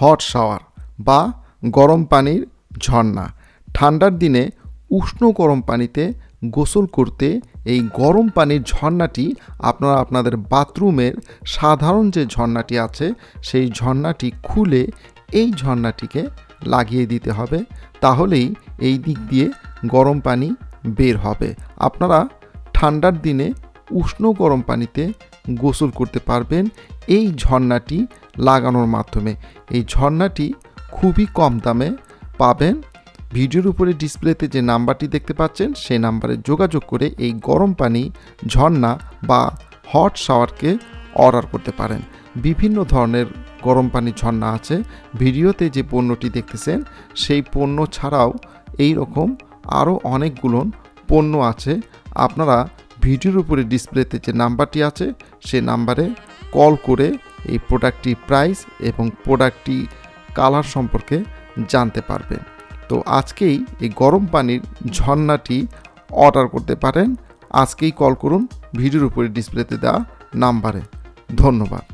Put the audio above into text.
Hot shower বা গরম পানির ঝর্ণা। ঠান্ডার দিনে উষ্ণ গরম পানিতে গোসল করতে এই গরম পানির ঝর্ণাটি আপনারা আপনাদের বাথরুমের সাধারণ যে ঝর্ণাটি আছে, সেই ঝর্ণাটি খুলে এই ঝর্ণাটিকে লাগিয়ে দিতে হবে। তাহলেই এই দিক দিয়ে গরম পানি বের হবে। আপনারা ঠান্ডার দিনে উষ্ণ গরম পানিতে গোসল করতে পারবেন। এই ঝর্ণাটি লাগানোর মাধ্যমে। এই ঝর্ণাটি খুবই কম দামে পাবেন। ভিডিওর উপরে ডিসপ্লেতে যে নাম্বারটি দেখতে পাচ্ছেন, সেই নাম্বারে যোগাযোগ করে এই গরম পানি, ঝর্ণা বা হট শাওয়ারকে অর্ডার করতে পারেন। বিভিন্ন ধরনের গরম পানি ঝর্ণা আছে। ভিডিওতে যে পণ্যটি দেখতেছেন, সেই পণ্য ছাড়াও এই রকম আরও অনেকগুলো পণ্য আছে। আপনারা ভিডিওর উপরে ডিসপ্লেতে যে নাম্বারটি আছে, সে নাম্বারে কল করে এই প্রোডাক্টটি প্রাইস এবং প্রোডাক্টটি কালার সম্পর্কে জানতে পারবেন। তো আজকেই এই গরম পানির ঝর্ণাটি অর্ডার করতে পারেন। আজকেই কল করুন, ভিডিওর উপরে ডিসপ্লেতে দেওয়া নাম্বারে ধন্যবাদ।